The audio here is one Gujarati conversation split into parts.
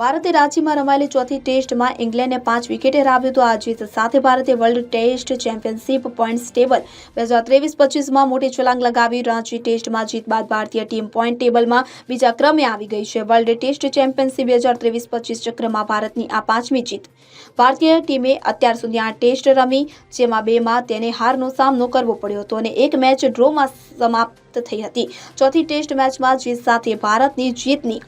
ભારતે રાંચીમાં રમાયેલી ચોથી ટેસ્ટમાં ઇંગ્લેન્ડને પાંચ વિકેટે હરાવ્યું હતું. આ જીત સાથે ભારતે world test championship points table બે હજાર ત્રેવીસ પચીસમાં મોટી છલાંગ લગાવી. રાંચી ટેસ્ટમાં જીત બાદ ભારતીય ટીમ પોઈન્ટ ટેબલમાં બીજા ક્રમે આવી ગઈ છે. વર્લ્ડ ટેસ્ટ ચેમ્પિયનશિપ બે હજાર ત્રેવીસ પચીસ ચક્રમાં ભારતની આ પાંચમી જીત. ભારતીય ટીમે અત્યાર સુધી આ ટેસ્ટ રમી, જેમાં બેમાં તેને હારનો સામનો કરવો પડ્યો હતો અને એક મેચ ડ્રોમાં સમાપ્ત થઈ હતી. ચોથી ટેસ્ટ મેચમાં જીત સાથે ભારતની જીતની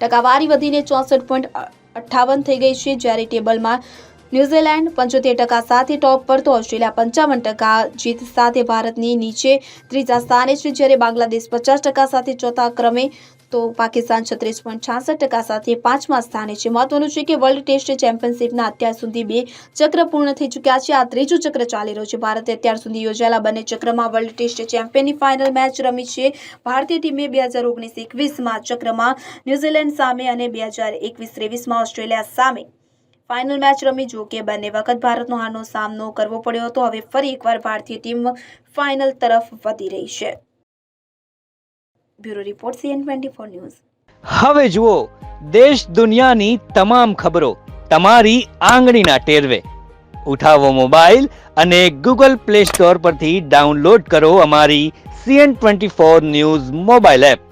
ટકાવારી વધીને ચોસઠ પોઈન્ટ અઠ્ઠાવન થઈ ગઈ છે. જ્યારે ટેબલમાં ન્યૂઝીલેન્ડ પંચોતેર ટકા સાથે ટોપ પર તો ઓસ્ટ્રેલિયા પંચાવન ટકા, જીત સાથે ભારતની નીચે ત્રીજા સ્થાને છે. જ્યારે બાંગ્લાદેશ પચાસ ટકા સાથે ચોથા ક્રમે, તો પાકિસ્તાન છત્રીસ પોઈન્ટ છાસઠ ટકા સાથે પાંચમા સ્થાને છે. મહત્વનું છે કે વર્લ્ડ ટેસ્ટ ચેમ્પિયનશિપના અત્યાર સુધી બે ચક્ર પૂર્ણ થઈ ચૂક્યા છે. આ ત્રીજું ચક્ર ચાલી રહ્યું છે. ભારતે અત્યાર સુધી યોજાયેલા બંને ચક્રમાં વર્લ્ડ ટેસ્ટ ચેમ્પિયનની ફાઇનલ મેચ રમી છે. ભારતીય ટીમે બે હજાર ઓગણીસ એકવીસમાં ચક્રમાં ન્યૂઝીલેન્ડ સામે અને બે હજાર એકવીસ ત્રેવીસમાં ઓસ્ટ્રેલિયા સામે ફાઇનલ મેચ રમી જો કે બંને વખત ભારતનો હારનો સામનો કરવો પડ્યો હતો. હવે ફરી એકવાર ભારતીય ટીમ ફાઇનલ તરફ વધી રહી છે. Bureau report CN twenty four news. હવે જુઓ, દેશ દુનિયાની તમામ ખબરો તમારી આંગળીના ટેરવે. ઉઠાવો મોબાઈલ અને ગૂગલ પ્લે સ્ટોર પરથી ડાઉનલોડ કરો અમારી CN twenty four news mobile app.